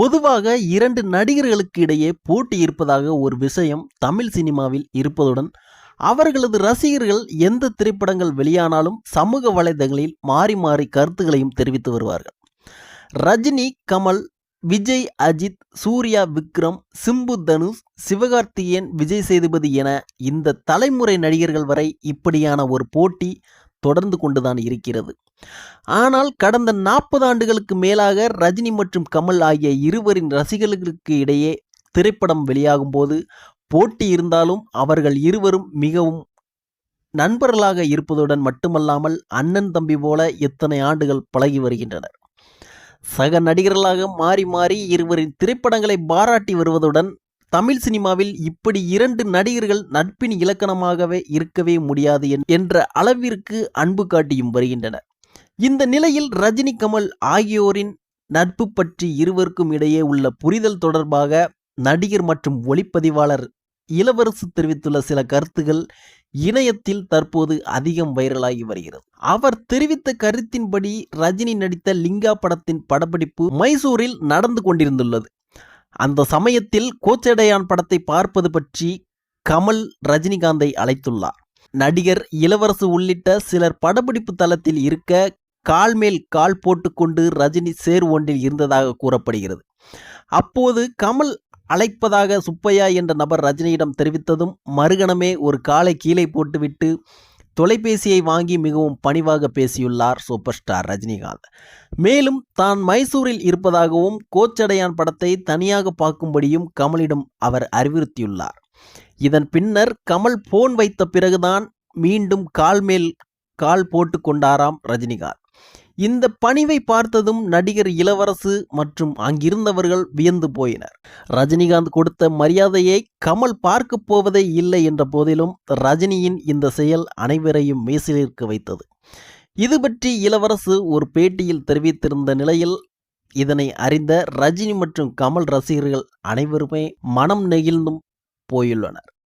பொதுவாக இரண்டு நடிகர்களுக்கு இடையே போட்டி இருப்பதாக ஒரு விஷயம் தமிழ் சினிமாவில் இருப்பதுடன் அவர்களது ரசிகர்கள் எந்த திரைப்படங்கள் வெளியானாலும் சமூக வலைதளங்களில் மாறி மாறி கருத்துக்களையும் தெரிவித்து வருவார்கள். ரஜினி கமல் விஜய் அஜித் சூர்யா விக்ரம் சிம்பு தனுஷ் சிவகார்த்திகேயன் விஜய் சேதுபதி என இந்த தலைமுறை நடிகர்கள் வரை இப்படியான ஒரு போட்டி தொடர்ந்து கொண்டுதான் இருக்கிறது. ஆனால் கடந்த நாற்பது ஆண்டுகளுக்கு மேலாக ரஜினி மற்றும் கமல் ஆகிய இருவரின் ரசிகர்களுக்கு இடையே திரைப்படம் வெளியாகும் போது போட்டி இருந்தாலும் அவர்கள் இருவரும் மிகவும் நண்பர்களாக இருப்பதுடன் மட்டுமல்லாமல் அண்ணன் தம்பி போல எத்தனை ஆண்டுகள் பழகி வருகின்றனர். சக நடிகர்களாக மாறி மாறி இருவரின் திரைப்படங்களை பாராட்டி வருவதுடன் தமிழ் சினிமாவில் இப்படி இரண்டு நடிகர்கள் நட்பின் இலக்கணமாகவே இருக்கவே முடியாது என்- என்ற அளவிற்கு அன்பு காட்டியும் வருகின்றனர். இந்த நிலையில் ரஜினி கமல் ஆகியோரின் நட்பு பற்றி இருவருக்கும் இடையே உள்ள புரிதல் தொடர்பாக நடிகர் மற்றும் ஒளிப்பதிவாளர் இளவரசு தெரிவித்துள்ள சில கருத்துகள் இணையத்தில் தற்போது அதிகம் வைரலாகி வருகிறது. அவர் தெரிவித்த கருத்தின்படி ரஜினி நடித்த லிங்கா படத்தின் படப்பிடிப்பு மைசூரில் நடந்து கொண்டிருந்துள்ளது. அந்த சமயத்தில் கோச்சடையான் படத்தை பார்ப்பது பற்றி கமல் ரஜினிகாந்தை அழைத்துள்ளார். நடிகர் இளவரசு உள்ளிட்ட சிலர் படப்பிடிப்பு தளத்தில் இருக்க கால் மேல் கால் போட்டுக்கொண்டு ரஜினி சேர் ஒன்றில் இருந்ததாக கூறப்படுகிறது. அப்போது கமல் அழைப்பதாக சுப்பையா என்ற நபர் ரஜினியிடம் தெரிவித்ததும் மறுகணமே ஒரு காலை கீழே போட்டுவிட்டு தொலைபேசியை வாங்கி மிகவும் பணிவாக பேசியுள்ளார் சூப்பர் ஸ்டார் ரஜினிகாந்த். மேலும் தான் மைசூரில் இருப்பதாகவும் கோச்சடையான் படத்தை தனியாக பார்க்கும்படியும் கமலிடம் அவர் அறிவுறுத்தியுள்ளார். இதன் பின்னர் கமல் போன் வைத்த பிறகுதான் மீண்டும் கால் மேல் கால் போட்டு கொண்டாராம் ரஜினிகாந்த். இந்த பணிவை பார்த்ததும் நடிகர் இளவரசு மற்றும் அங்கிருந்தவர்கள் வியந்து போயினர். ரஜினிகாந்த் கொடுத்த மரியாதையை கமல் பார்க்கப் போவதே இல்லை என்ற போதிலும் ரஜினியின் இந்த செயல் அனைவரையும் மேசிலிருக்க வைத்தது. இது பற்றி இளவரசு ஒரு பேட்டியில் தெரிவித்திருந்த நிலையில் இதனை அறிந்த ரஜினி மற்றும் கமல் ரசிகர்கள் அனைவருமே மனம் நெகிழ்ந்தும் போயுள்ளனர்.